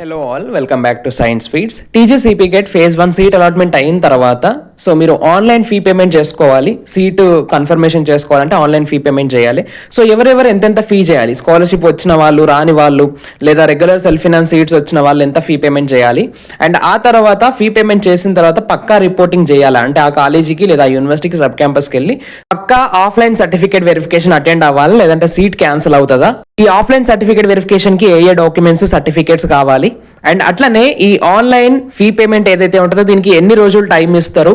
Hello all welcome back to science feeds TGCP GET phase one seat allotment అయిన తర్వాత so మీరు online fee payment చేసుకోవాలి seat confirmation చేసుకోవాలంటే online fee payment చేయాలి. So ఎవరెవరు ఎంతెంత ఫీ చేయాలి? స్కాలర్షిప్ వచ్చిన వాళ్ళు రాని వాళ్ళు లేదా రెగ్యులర్ సెల్ఫ్ ఫినాన్స్ సీట్స్ వచ్చిన వాళ్ళు ఎంత ఫీ పేమెంట్ చేయాలి? అండ్ ఆ తర్వాత ఫీ పేమెంట్ చేసిన తర్వాత పక్కా రిపోర్టింగ్ చేయాలి? అంటే ఆ కాలేజీకి లేదా యూనివర్సిటీకి సబ్ క్యాంపస్కి వెళ్ళి పక్కా ఆఫ్లైన్ సర్టిఫికేట్ వెరిఫికేషన్ అటెండ్ అవ్వాలి? లేదంటే సీట్ క్యాన్సిల్ అవుతుందా? ఈ ఆఫ్లైన్ సర్టిఫికేట్ వెరిఫికేషన్కి ఏ ఏ డాక్యుమెంట్స్ సర్టిఫికేట్స్ కావాలి? అండ్ అట్లనే ఈ ఆన్లైన్ ఫీ పేమెంట్ ఏదైతే ఉంటుందో దీనికి ఎన్ని రోజులు టైం ఇస్తారు?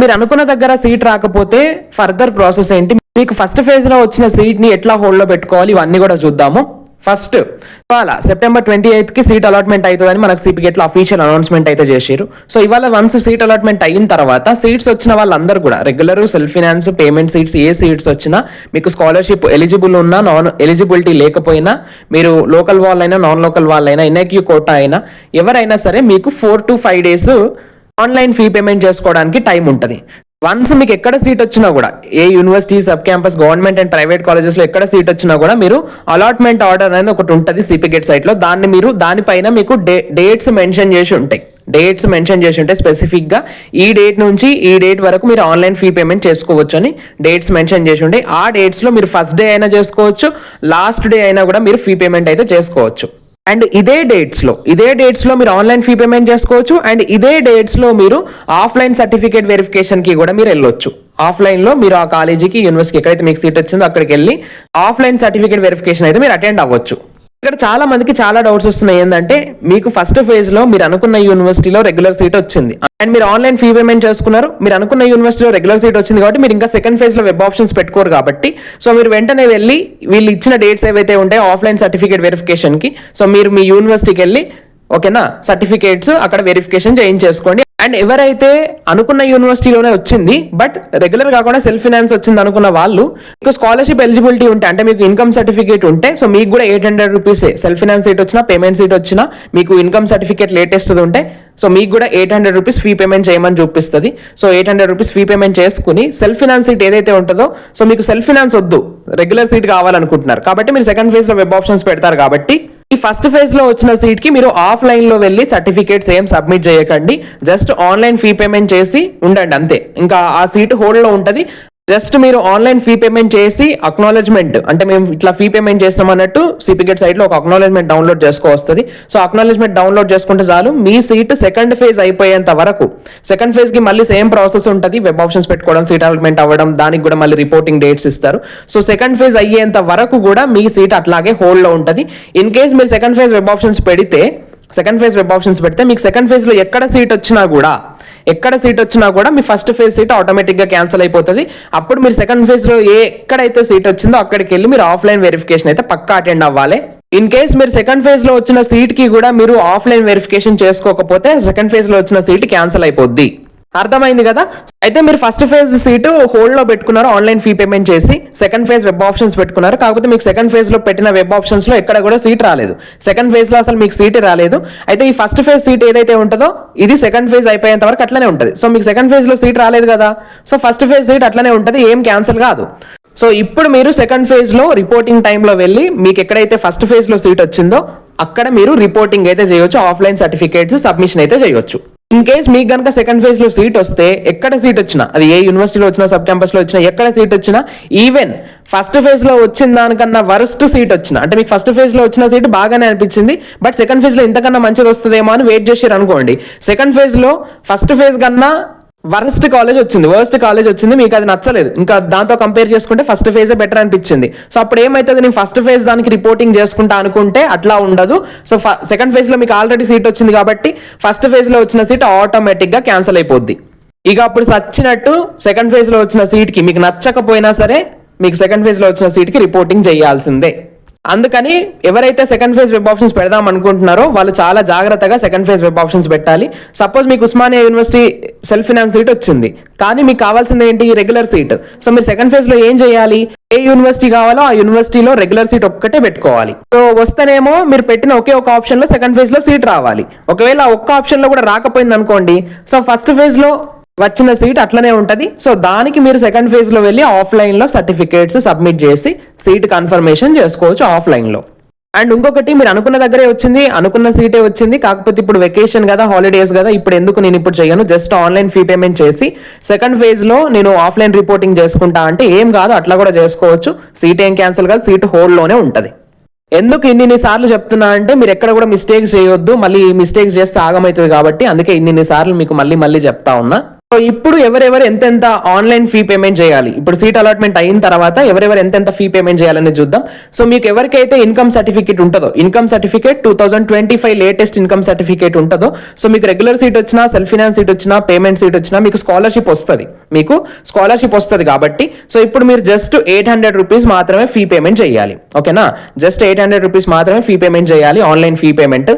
మీరు అనుకున్న దగ్గర సీట్ రాకపోతే ఫర్దర్ ప్రాసెస్ ఏంటి? మీకు ఫస్ట్ ఫేజ్లో వచ్చిన సీట్ని ఎట్లా హోల్డ్లో పెట్టుకోవాలి? ఇవన్నీ కూడా చూద్దాము. ఫస్ట్ ఇవాళ సెప్టెంబర్ ట్వంటీ ఎయిత్కి సీట్ అలాట్మెంట్ అవుతుందని మనకు సిపిగెట్లో అఫీషియల్ అనౌన్స్మెంట్ అయితే చేశారు సో ఇవాళ వన్స్ సీట్ అలాట్మెంట్ అయిన తర్వాత సీట్స్ వచ్చిన వాళ్ళందరూ కూడా regular self finance payment seats ఏ సీట్స్ వచ్చినా మీకు స్కాలర్షిప్ ఎలిజిబుల్ ఉన్నా నాన్ ఎలిజిబిలిటీ లేకపోయినా మీరు లోకల్ వాళ్ళైనా నాన్ లోకల్ వాళ్ళైనా ఎన్ఐక్యూ కోటా అయినా ఎవరైనా సరే మీకు four to five days online fee payment చేసుకోవడానికి టైం ఉంటుంది. వన్స్ మీకు ఎక్కడ సీట్ వచ్చినా కూడా ఏ university sub campus government and private కాలేజెస్లో ఎక్కడ సీట్ వచ్చినా కూడా మీరు అలాట్మెంట్ ఆర్డర్ అనేది ఒకటి ఉంటుంది సిపిగెట్ సైట్లో. దాన్ని మీరు దానిపైన మీకు డేట్స్ మెన్షన్ చేసి ఉంటాయి. డేట్స్ మెన్షన్ చేసి ఉంటే స్పెసిఫిక్గా. ఈ డేట్ నుంచి ఈ డేట్ వరకు మీరు ఆన్లైన్ ఫీ పేమెంట్ చేసుకోవచ్చు అని డేట్స్ మెన్షన్ చేసి ఉంటాయి. ఆ డేట్స్లో మీరు ఫస్ట్ డే అయినా చేసుకోవచ్చు లాస్ట్ డే అయినా కూడా మీరు ఫీ పేమెంట్ అయితే చేసుకోవచ్చు. అండ్ ఇదే డేట్స్లో ఇదే డేట్స్లో మీరు ఆన్లైన్ ఫీ పేమెంట్ చేసుకోవచ్చు అండ్ ఇదే డేట్స్లో మీరు ఆఫ్లైన్ సర్టిఫికేట్ వెరిఫికేషన్కి కూడా మీరు వెళ్ళొచ్చు. ఆఫ్లైన్లో మీరు ఆ కాలేజీకి యూనివర్సిటీకి ఎక్కడైతే మీకు సీట్ వచ్చిందో అక్కడికి వెళ్ళి ఆఫ్లైన్ సర్టిఫికేట్ వెరిఫికేషన్ అయితే మీరు అటెండ్ అవ్వచ్చు. ఇక్కడ చాలా మందికి చాలా డౌట్స్ వస్తున్నాయి. ఏంటంటే మీకు ఫస్ట్ ఫేజ్లో మీరు అనుకున్న యూనివర్సిటీలో రెగ్యులర్ సీట్ వచ్చింది. అండ్ మీరు ఆన్లైన్ ఫీ పేమెంట్ చేసుకున్నారు. మీరు అనుకున్న యూనివర్సిటీలో రెగ్యులర్ సీట్ వచ్చింది కాబట్టి మీరు ఇంకా సెకండ్ ఫేజ్లో వెబ్ ఆప్షన్స్ పెట్టుకోరు కాబట్టి. సో మీరు వెంటనే వెళ్ళి వీళ్ళు ఇచ్చిన డేట్స్ ఏవైతే ఉంటాయో ఆఫ్లైన్ సర్టిఫికేట్ వెరిఫికేషన్కి. సో మీరు మీ యూనివర్సిటీకి వెళ్ళి ఓకేనా? సర్టిఫికేట్స్ అక్కడ వెరిఫికేషన్ చేయించేసుకోండి. అండ్ ఎవరైతే అనుకున్న యూనివర్సిటీలోనే వచ్చింది బట్ రెగ్యులర్ కాకుండా సెల్ఫ్ ఫినాన్స్ వచ్చింది అనుకున్న వాళ్ళు మీకు స్కాలర్షిప్ ఎలిజిబిలిటీ ఉంటే అంటే మీకు ఇన్కమ్ సర్టిఫికేట్ ఉంటే సో మీకు కూడా eight hundred rupees self finance seat వచ్చినా పేమెంట్ సీట్ వచ్చినా మీకు ఇన్కమ్ సర్టిఫికేట్ లేటెస్ట్ ఉంటే సో మీకు కూడా eight hundred rupees fee payment చేయమని చూపిస్తుంది. So eight hundred rupees fee payment చేసుకుని సెల్ఫ్ ఫినాన్స్ సీట్ ఏదైతే ఉంటుందో సో మీకు సెల్ఫ్ ఫినాన్స్ వద్దు. రెగ్యులర్ సీట్ కావాలనుకుంటున్నారు. కాబట్టి మీరు సెకండ్ ఫేజ్లో వెబ్ ఆప్షన్స్ పెడతారు కాబట్టి ఈ ఫస్ట్ ఫేజ్లో వచ్చిన సీట్కి మీరు ఆఫ్లైన్లో వెళ్ళి సర్టిఫికేట్స్ ఏం సబ్మిట్ చేయకండి. జస్ట్ ఆన్లైన్ ఫీ పేమెంట్ చేసి ఉండండి అంతే. ఇంకా ఆ సీట్ హోల్డ్లో జస్ట్ మీరు ఆన్లైన్ ఫీ పేమెంట్ చేసి అక్నాలజ్మెంట్ అంటే మేము ఇట్లా ఫీ పేమెంట్ చేస్తాం అన్నట్టు సిపిగెట్ సైట్లో ఒక అక్నాలజ్మెంట్ డౌన్లోడ్ చేసుకో వస్తుంది. సో అక్నాలజ్మెంట్ డౌన్లోడ్ చేసుకుంటే చాలు మీ సీట్ సెకండ్ ఫేజ్ అయిపోయేంత వరకు సెకండ్ ఫేజ్కి మళ్ళీ సేమ్ ప్రాసెస్ ఉంటుంది. వెబ్ ఆప్షన్స్ పెట్టుకోవడం సీట్ అలాట్మెంట్ అవ్వడం దానికి కూడా మళ్ళీ రిపోర్టింగ్ డేట్స్ ఇస్తారు. సో సెకండ్ ఫేజ్ అయ్యేంత వరకు కూడా మీ సీట్ అట్లాగే హోల్డ్లో ఉంటుంది. ఇన్ కేస్ మీరు సెకండ్ ఫేజ్ వెబ్ ఆప్షన్స్ పెడితే సెకండ్ ఫేజ్ వెబ్ ఆప్షన్స్ పెడితే మీకు సెకండ్ ఫేజ్లో ఎక్కడ సీట్ వచ్చినా కూడా ఎక్కడ సీట్ వచ్చినా కూడా మీ ఫస్ట్ ఫేజ్ సీట్ ఆటోమేటిక్గా క్యాన్సిల్ అయిపోతుంది. అప్పుడు మీరు సెకండ్ ఫేజ్లో ఏ ఎక్కడైతే సీట్ వచ్చిందో అక్కడికి వెళ్ళి మీరు ఆఫ్లైన్ వెరిఫికేషన్ అయితే పక్కా అటెండ్ అవ్వాలి. ఇన్ కేస్ మీరు సెకండ్ ఫేజ్లో వచ్చిన సీట్కి కూడా మీరు ఆఫ్లైన్ వెరిఫికేషన్ చేసుకోకపోతే సెకండ్ ఫేజ్లో వచ్చిన సీట్ క్యాన్సిల్ అయిపోద్ది. అర్థమైంది కదా? అయితే మీరు ఫస్ట్ ఫేజ్ సీటు హోల్డ్లో పెట్టుకున్నారు? ఆన్లైన్ ఫీ పేమెంట్ చేసి సెకండ్ ఫేజ్ వెబ్ ఆప్షన్స్ పెట్టుకున్నారు? కాకపోతే మీకు సెకండ్ ఫేజ్లో పెట్టిన వెబ్ ఆప్షన్స్లో ఎక్కడ కూడా సీట్ రాలేదు. సెకండ్ ఫేజ్లో అసలు మీకు సీట్ రాలేదు. అయితే ఈ ఫస్ట్ ఫేజ్ సీట్ ఏదైతే ఉంటుందో ఇది సెకండ్ ఫేజ్ అయిపోయేంత వరకు అట్లనే ఉంటుంది. సో మీకు సెకండ్ ఫేజ్లో సీట్ రాలేదు కదా? సో ఫస్ట్ ఫేజ్ సీట్ అట్లనే ఉంటుంది ఏం క్యాన్సిల్ కాదు. సో ఇప్పుడు మీరు సెకండ్ ఫేజ్లో రిపోర్టింగ్ టైంలో వెళ్ళి మీకు ఎక్కడైతే ఫస్ట్ ఫేజ్లో సీట్ వచ్చిందో అక్కడ మీరు రిపోర్టింగ్ అయితే చేయొచ్చు ఆఫ్లైన్ సర్టిఫికేట్స్ సబ్మిషన్ అయితే చేయొచ్చు. ఇన్ కేస్ మీకు కనుక సెకండ్ ఫేజ్లో సీట్ వస్తే ఎక్కడ సీట్ వచ్చినా అది ఏ యూనివర్సిటీలో వచ్చినా సబ్ క్యాంపస్లో వచ్చినా ఎక్కడ సీట్ వచ్చినా ఈవెన్ ఫస్ట్ ఫేజ్లో వచ్చిన దానికన్నా వరస్ట్ సీట్ వచ్చిన అంటే మీకు ఫస్ట్ ఫేజ్లో వచ్చిన సీట్ బాగానే అనిపించింది బట్ సెకండ్ ఫేజ్లో ఇంతకన్నా మంచిది వస్తుందేమో అని వెయిట్ చేసారు అనుకోండి. సెకండ్ ఫేజ్లో ఫస్ట్ ఫేజ్ కన్నా వరస్ట్ కాలేజ్ వచ్చింది. వర్స్ట్ కాలేజ్ వచ్చింది. మీకు అది నచ్చలేదు. ఇంకా దాంతో కంపేర్ చేసుకుంటే ఫస్ట్ ఫేజే బెటర్ అనిపించింది. సో అప్పుడు ఏమైతుంది? నేను ఫస్ట్ ఫేజ్ దానికి రిపోర్టింగ్ చేసుకుంటా అనుకుంటే అట్లా ఉండదు. సో సెకండ్ ఫేజ్లో మీకు ఆల్రెడీ సీట్ వచ్చింది కాబట్టి ఫస్ట్ ఫేజ్లో వచ్చిన సీట్ ఆటోమేటిక్గా క్యాన్సిల్ అయిపోద్ది. ఇక అప్పుడు సచ్చినట్టు సెకండ్ ఫేజ్లో వచ్చిన సీట్కి మీకు నచ్చకపోయినా సరే మీకు సెకండ్ ఫేజ్లో వచ్చిన సీట్కి రిపోర్టింగ్ చేయాల్సిందే. అందుకని ఎవరైతే సెకండ్ ఫేజ్ వెబ్ ఆప్షన్స్ పెడదాం అనుకుంటున్నారో వాళ్ళు చాలా జాగ్రత్తగా సెకండ్ ఫేజ్ వెబ్ ఆప్షన్స్ పెట్టాలి. సపోజ్ మీకు Osmania university self finance seat వచ్చింది. కానీ మీకు కావాల్సింది ఏంటి? Regular seat. సో మీరు సెకండ్ ఫేజ్లో ఏం చేయాలి? ఏ యూనివర్సిటీ కావాలో ఆ యూనివర్సిటీలో రెగ్యులర్ సీట్ ఒక్కటే పెట్టుకోవాలి. సో వస్తేనేమో మీరు పెట్టిన ఒకే ఒక ఆప్షన్లో సెకండ్ ఫేజ్లో సీట్ రావాలి. ఒకవేళ ఒక్క ఆప్షన్లో కూడా రాకపోయింది అనుకోండి సో ఫస్ట్ ఫేజ్లో వచ్చిన సీట్ అట్లనే ఉంటుంది. సో దానికి మీరు సెకండ్ ఫేజ్లో వెళ్ళి ఆఫ్లైన్లో సర్టిఫికేట్స్ సబ్మిట్ చేసి సీట్ కన్ఫర్మేషన్ చేసుకోవచ్చు ఆఫ్లైన్లో. అండ్ ఇంకొకటి మీరు అనుకున్న దగ్గరే వచ్చింది అనుకున్న సీటే వచ్చింది. కాకపోతే ఇప్పుడు వెకేషన్ కదా హాలిడేస్ కదా ఇప్పుడు ఎందుకు నేను ఇప్పుడు చేయను? జస్ట్ ఆన్లైన్ ఫీ పేమెంట్ చేసి సెకండ్ ఫేజ్లో నేను ఆఫ్లైన్ రిపోర్టింగ్ చేసుకుంటా అంటే ఏం కాదు అట్లా కూడా చేసుకోవచ్చు. సీట్ ఏం క్యాన్సిల్ కాదు సీట్ హోల్డ్లోనే ఉంటుంది. ఎందుకు ఇన్ని సార్లు చెప్తున్నా అంటే మీరు ఎక్కడ కూడా మిస్టేక్స్ చేయొద్దు మళ్ళీ మిస్టేక్స్ చేస్తే ఆగమవుతుంది కాబట్టి అందుకే ఇన్ని సార్లు మీకు మళ్ళీ మళ్ళీ చెప్తా ఉన్నా. సో ఇప్పుడు ఎవరెవరు ఎంతెంత ఆన్లైన్ ఫీ పేమెంట్ చేయాలి? ఇప్పుడు సీట్ అలాట్మెంట్ అయిన తర్వాత ఎవరెవరు ఎంతెంత ఫీ పేమెంట్ చేయాలని చూద్దాం. సో మీకు ఎవరికైతే ఇన్కమ్ సర్టిఫికేట్ ఉంటుందో income certificate two thousand twenty five latest income certificate ఉంటుందో సో మీకు రెగ్యులర్ సీట్ వచ్చినా సెల్ఫ్ ఫినాన్స్ సీట్ వచ్చినా పేమెంట్ సీట్ వచ్చినా మీకు స్కాలర్షిప్ వస్తుంది. మీకు స్కాలర్షిప్ వస్తుంది కాబట్టి సో ఇప్పుడు మీరు జస్ట్ ఎయిట్ హండ్రెడ్ రూపీస్ మాత్రమే ఫీ పేమెంట్ చేయాలి. ఓకేనా జస్ట్ ఎయిట్ హండ్రెడ్ రూపీస్ మాత్రమే ఫీ పేమెంట్ చేయాలి ఆన్లైన్ ఫీ పేమెంట్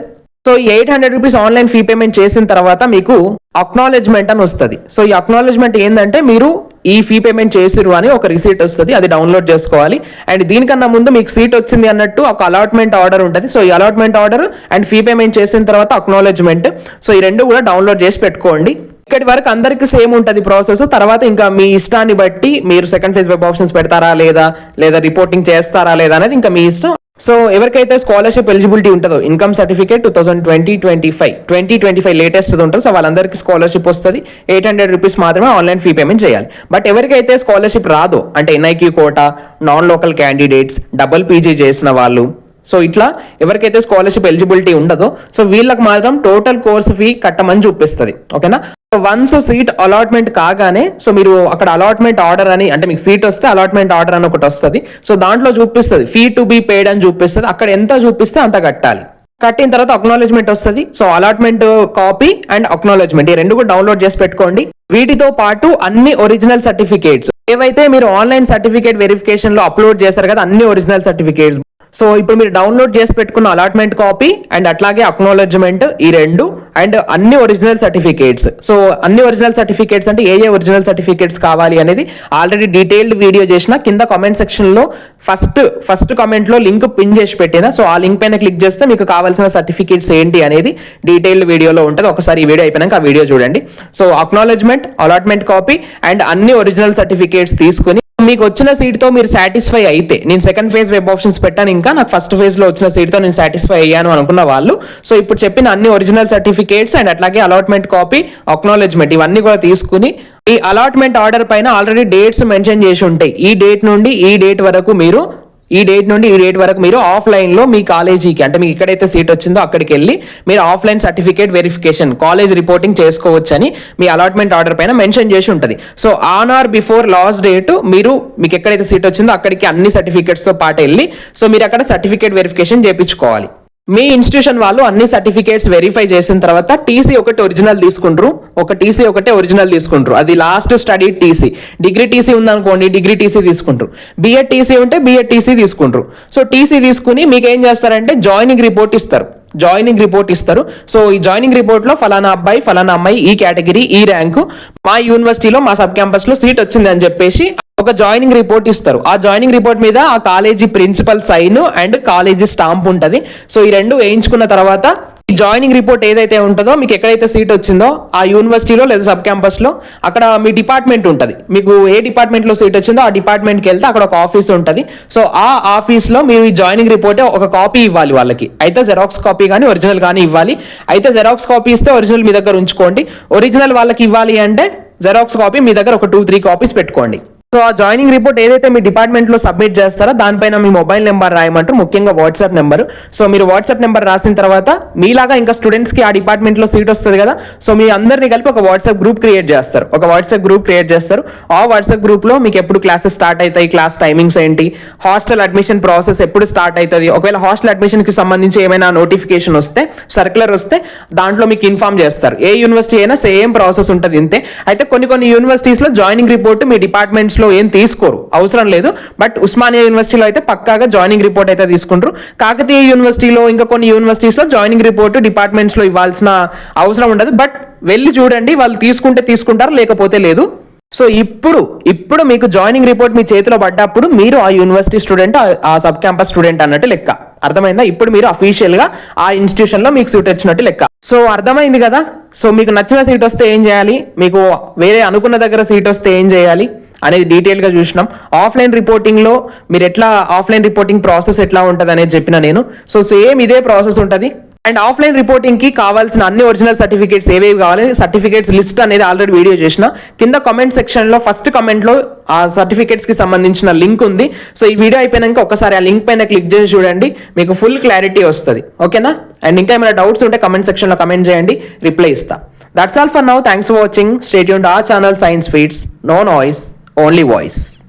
సో ఈ eight hundred rupees online fee payment చేసిన తర్వాత మీకు అక్నాలెడ్జ్మెంట్ అని వస్తుంది. సో ఈ అక్నాలెడ్జ్మెంట్ ఏంటంటే మీరు ఈ ఫీ పేమెంట్ చేసిరు అని ఒక రిసీట్ వస్తుంది అది డౌన్లోడ్ చేసుకోవాలి. అండ్ దీనికన్నా ముందు మీకు సీట్ వచ్చింది అన్నట్టు ఒక అలాట్మెంట్ ఆర్డర్ ఉంటుంది. సో ఈ allotment order and fee payment చేసిన తర్వాత అక్నాలెడ్జ్మెంట్ సో ఈ రెండు కూడా డౌన్లోడ్ చేసి పెట్టుకోండి. ఇక్కడి వరకు అందరికి సేమ్ ఉంటుంది ప్రాసెస్ తర్వాత ఇంకా మీ ఇష్టాన్ని బట్టి మీరు సెకండ్ ఫేజ్ వెబ్ ఆప్షన్స్ పెడతారా లేదా లేదా రిపోర్టింగ్ చేస్తారా లేదా అనేది ఇంకా మీ ఇష్టం. సో ఎవరికైతే స్కాలర్షిప్ ఎలిజిబిలిటీ ఉంటుందో income certificate two thousand twenty twenty five twenty twenty five latest ఉంటుంది సో వాళ్ళందరికీ స్కాలర్షిప్ వస్తుంది. ఎయిట్ హండ్రెడ్ రూపీస్ మాత్రమే ఆన్లైన్ ఫీ పేమెంట్ చేయాలి. బట్ ఎవరికైతే స్కాలర్షిప్ రాదో అంటే NIQ quota non local candidates double PG చేసిన వాళ్ళు సో ఇట్లా ఎవరికైతే స్కాలర్షిప్ ఎలిజిబిలిటీ ఉండదో సో వీళ్ళకి మాత్రం టోటల్ కోర్స్ ఫీ కట్టమని చూపిస్తుంది. ఓకేనా వన్స్ సీట్ అలాట్మెంట్ కాగానే సో మీరు అక్కడ అలాట్మెంట్ ఆర్డర్ అని అంటే మీకు సీట్ వస్తే అలాట్మెంట్ ఆర్డర్ అని ఒకటి వస్తుంది. సో దాంట్లో చూపిస్తుంది ఫీ టు బీ పేడ్ అని చూపిస్తుంది. అక్కడ ఎంత చూపిస్తే అంత కట్టాలి. కట్టిన తర్వాత అక్నాలెడ్జ్మెంట్ వస్తుంది. So allotment copy and acknowledgement ఈ రెండు కూడా డౌన్లోడ్ చేసి పెట్టుకోండి. వీటితో పాటు అన్ని ఒరిజినల్ సర్టిఫికేట్స్. ఏవైతే మీరు ఆన్లైన్ సర్టిఫికేట్ వెరిఫికేషన్లో అప్లోడ్ చేశారు కదా అన్ని ఒరిజినల్ సర్టిఫికేట్స్. సో ఇప్పుడు మీరు డౌన్లోడ్ చేసి పెట్టుకున్న అలాట్మెంట్ కాపీ అండ్ అట్లాగే అక్నాలెడ్జ్మెంట్ ఈ రెండు అండ్ అన్ని ఒరిజినల్ సర్టిఫికేట్స్ సో అన్ని ఒరిజినల్ సర్టిఫికేట్స్ అంటే ఏ ఏ ఒరిజినల్ సర్టిఫికేట్స్ కావాలి అనేది ఆల్రెడీ డీటెయిల్డ్ వీడియో చేసిన కింద కామెంట్ సెక్షన్లో ఫస్ట్ ఫస్ట్ కామెంట్లో లింక్ పిన్ చేసి పెట్టిన. సో ఆ లింక్ పైన క్లిక్ చేస్తే మీకు కావాల్సిన సర్టిఫికేట్స్ ఏంటి అనేది డీటెయిల్డ్ వీడియోలో ఉంటుంది. ఒకసారి ఈ వీడియో అయిపోయినాక ఆ వీడియో చూడండి. So acknowledgement allotment copy and అన్ని ఒరిజినల్ సర్టిఫికేట్స్ తీసుకుని మీకు వచ్చిన సీట్తో మీరు సాటిస్ఫై అయితే నేను సెకండ్ ఫేజ్ వెబ్ ఆప్షన్స్ పెట్టాను ఇంకా నాకు ఫస్ట్ ఫేజ్లో వచ్చిన సీట్తో నేను సాటిస్ఫై అయ్యాను అనుకున్న వాళ్ళు. సో ఇప్పుడు చెప్పిన అన్ని ఒరిజినల్ సర్టిఫికేట్స్ అండ్ అట్లాగే అలాట్మెంట్ కాపీ అక్నాలెడ్జ్మెంట్ ఇవన్నీ కూడా తీసుకుని ఈ అలాట్మెంట్ ఆర్డర్ పైన ఆల్రెడీ డేట్స్ మెన్షన్ చేసి ఉంటాయి. ఈ డేట్ నుండి ఈ డేట్ వరకు మీరు ఈ డేట్ నుండి ఈ డేట్ వరకు మీరు ఆఫ్లైన్లో మీ కాలేజీకి అంటే మీకు ఎక్కడైతే సీట్ వచ్చిందో అక్కడికి వెళ్ళి మీరు offline certificate verification college reporting చేసుకోవచ్చని మీ అలాట్మెంట్ ఆర్డర్ పైన మెన్షన్ చేసి ఉంటుంది. So on or before last date మీరు మీకు ఎక్కడైతే సీట్ వచ్చిందో అక్కడికి అన్ని సర్టిఫికేట్స్తో పాటు వెళ్ళి సో మీరు అక్కడ సర్టిఫికేట్ వెరిఫికేషన్ చేయించుకోవాలి. మీ ఇన్స్టిట్యూషన్ వాళ్ళు అన్ని సర్టిఫికేట్స్ వెరిఫై చేసిన తర్వాత టీసీ ఒకటి ఒరిజినల్ తీసుకుంటారు ఒక టీసీ ఒకటే ఒరిజినల్ తీసుకుంటారు అది last study TC degree TC ఉందనుకోండి డిగ్రీ టీసీ తీసుకుంటారు బిఎడ్ టీసీ ఉంటే బిఎడ్ టీసీ తీసుకుంటారు సో టీసీ తీసుకుని మీకు ఏం చేస్తారంటే జాయినింగ్ రిపోర్ట్ ఇస్తారు. జాయినింగ్ రిపోర్ట్ ఇస్తారు. సో ఈ జాయినింగ్ రిపోర్ట్లో ఫలానా అబ్బాయి ఫలానా అమ్మాయి ఈ కేటగిరీ ఈ ర్యాంకు మా యూనివర్సిటీలో మా సబ్ క్యాంపస్లో సీట్ వచ్చింది అని చెప్పేసి ఒక జాయినింగ్ రిపోర్ట్ ఇస్తారు. ఆ జాయినింగ్ రిపోర్ట్ మీద ఆ college principal sign and college stamp ఉంటుంది. సో ఈ రెండు వేయించుకున్న తర్వాత ఈ జాయినింగ్ రిపోర్ట్ ఏదైతే ఉంటుందో మీకు ఎక్కడైతే సీట్ వచ్చిందో ఆ యూనివర్సిటీలో లేదా సబ్ క్యాంపస్లో అక్కడ మీ డిపార్ట్మెంట్ ఉంటుంది. మీకు ఏ డిపార్ట్మెంట్లో సీట్ వచ్చిందో ఆ డిపార్ట్మెంట్కి వెళ్తే అక్కడ ఒక ఆఫీస్ ఉంటుంది. సో ఆ ఆఫీస్లో మీరు ఈ జాయినింగ్ రిపోర్ట్ ఒక కాపీ ఇవ్వాలి వాళ్ళకి. అయితే జెరాక్స్ కాపీ కానీ ఒరిజినల్ కానీ ఇవ్వాలి. అయితే జెరాక్స్ కాపీ ఇస్తే ఒరిజినల్ మీ దగ్గర ఉంచుకోండి. ఒరిజినల్ వాళ్ళకి ఇవ్వాలి అంటే జెరాక్స్ కాపీ మీ దగ్గర ఒక టూ త్రీ కాపీస్ పెట్టుకోండి. సో ఆ జాయినింగ్ రిపోర్ట్ ఏదైతే మీ డిపార్ట్మెంట్లో సబ్మిట్ చేస్తారో దానిపైన మీ మొబైల్ నెంబర్ రాయమంటారు ముఖ్యంగా వాట్సాప్ నెంబర్. సో మీరు వాట్సాప్ నెంబర్ రాసిన తర్వాత మీలాగా ఇంకా స్టూడెంట్స్కి ఆ డిపార్ట్మెంట్లో సీట్ వస్తుంది కదా సో మీ అందరినీ కలిపి ఒక వాట్సాప్ గ్రూప్ క్రియేట్ చేస్తారు. ఒక వాట్సాప్ గ్రూప్ క్రియేట్ చేస్తారు. ఆ వాట్సాప్ గ్రూప్లో మీకు ఎప్పుడు క్లాసెస్ స్టార్ట్ అవుతాయి క్లాస్ టైమింగ్స్ ఏంటి హాస్టల్ అడ్మిషన్ ప్రాసెస్ ఎప్పుడు స్టార్ట్ అవుతుంది ఒకవేళ హాస్టల్ అడ్మిషన్కి సంబంధించి ఏమైనా నోటిఫికేషన్ వస్తే సర్క్యులర్ వస్తే దాంట్లో మీకు ఇన్ఫార్మ్ చేస్తారు. ఏ యూనివర్సిటీ అయినా సేమ్ ప్రాసెస్ ఉంటుంది ఇంతే. అయితే కొన్ని కొన్ని యూనివర్సిటీస్లో జాయినింగ్ రిపోర్ట్ మీ డిపార్ట్మెంట్స్ లో ఏం తీసుకోరు. అవసరం లేదు. బట్ ఉస్మానియా యూనివర్సిటీలో అయితే పక్కాగా జాయినింగ్ రిపోర్ట్ అయితే తీసుకుంటారు. కాకతీయ యూనివర్సిటీలో ఇంకా కొన్ని యూనివర్సిటీస్లో జాయినింగ్ రిపోర్ట్ డిపార్ట్మెంట్స్లో ఇవ్వాల్సిన అవసరం ఉండదు. బట్ వెళ్ళి చూడండి. వాళ్ళు తీసుకుంటే తీసుకుంటారు లేకపోతే లేదు. సో ఇప్పుడు ఇప్పుడు మీకు జాయినింగ్ రిపోర్ట్ మీ చేతిలో పడ్డప్పుడు మీరు ఆ యూనివర్సిటీ స్టూడెంట్ ఆ సబ్ క్యాంపస్ స్టూడెంట్ అన్నట్టు లెక్క. అర్థమైందా? ఇప్పుడు మీరు అఫీషియల్గా ఆ ఇన్స్టిట్యూషన్లో మీకు సీట్ వచ్చినట్టు లెక్క. సో అర్థమైంది కదా? సో మీకు నచ్చిన సీట్ వస్తే ఏం చేయాలి? మీకు వేరే అనుకున్న దగ్గర సీట్ వస్తే ఏం చేయాలి? అనేది డీటెయిల్గా చూసినాం. ఆఫ్లైన్ రిపోర్టింగ్లో మీరు ఎట్లా ఆఫ్లైన్ రిపోర్టింగ్ ప్రాసెస్ ఎట్లా ఉంటుంది అనేది చెప్పిన నేను. సో సేమ్ ఇదే ప్రాసెస్ ఉంటుంది. అండ్ ఆఫ్లైన్ రిపోర్టింగ్కి కావాల్సిన అన్ని ఒరిజినల్ సర్టిఫికేట్స్ ఏవేవి కావాలి సర్టిఫికేట్స్ లిస్ట్ అనేది ఆల్రెడీ వీడియో చేసిన. కింద కామెంట్ సెక్షన్లో ఫస్ట్ కమెంట్లో ఆ సర్టిఫికేట్స్కి సంబంధించిన లింక్ ఉంది. సో ఈ వీడియో అయిపోయినాక ఒకసారి ఆ లింక్ పైన క్లిక్ చేసి చూడండి. మీకు ఫుల్ క్లారిటీ వస్తుంది. ఓకేనా అండ్ ఇంకా ఏమైనా డౌట్స్ ఉంటే కమెంట్ సెక్షన్లో కమెంట్ చేయండి. రిప్లై ఇస్తా. That's all for now thanks for watching stay యూన్ ఆ channel science feeds no noise only voice.